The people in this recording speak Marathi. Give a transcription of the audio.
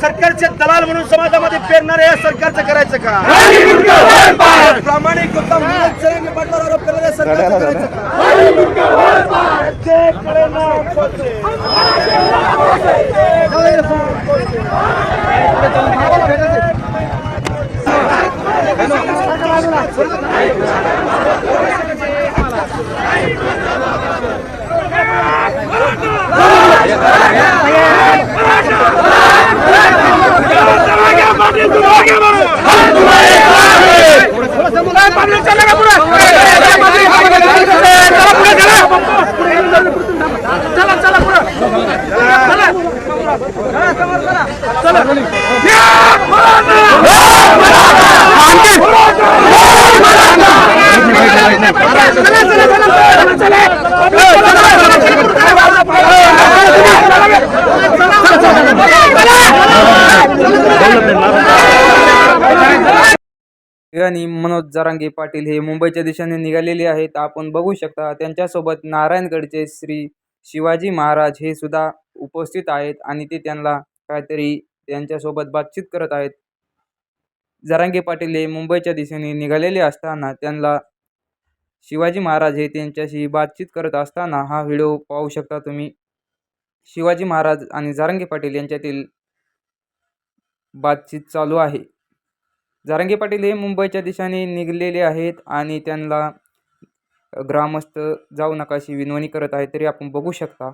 सरकारचं दलाल म्हणून समाजामध्ये पेरणारे या सरकारचं करायचं का? प्रामाणिक आरोप करणाऱ्या सरकारचं करायचं का? आणि मनोज जरांगे पाटील हे मुंबईच्या दिशेने निघालेले आहेत. आपण बघू शकता त्यांच्यासोबत नारायणगडचे श्री शिवाजी महाराज हे सुद्धा उपस्थित आहेत आणि ते त्यांना काहीतरी त्यांच्यासोबत बातचीत करत आहेत. जरांगे पाटील हे मुंबईच्या दिशेने निघालेले असताना त्यांना शिवाजी महाराज हे त्यांच्याशी बातचीत करत असताना हा व्हिडिओ पाहू शकता तुम्ही. शिवाजी महाराज आणि जारंगे पाटील यांच्यातील बातचीत चालू आहे. जारंगे पाटील हे मुंबईच्या दिशेने निघालेले आहेत आणि त्यांना ग्रामस्थ जाऊ नका अशी विनवणी करत आहे तरी आपण बघू शकता.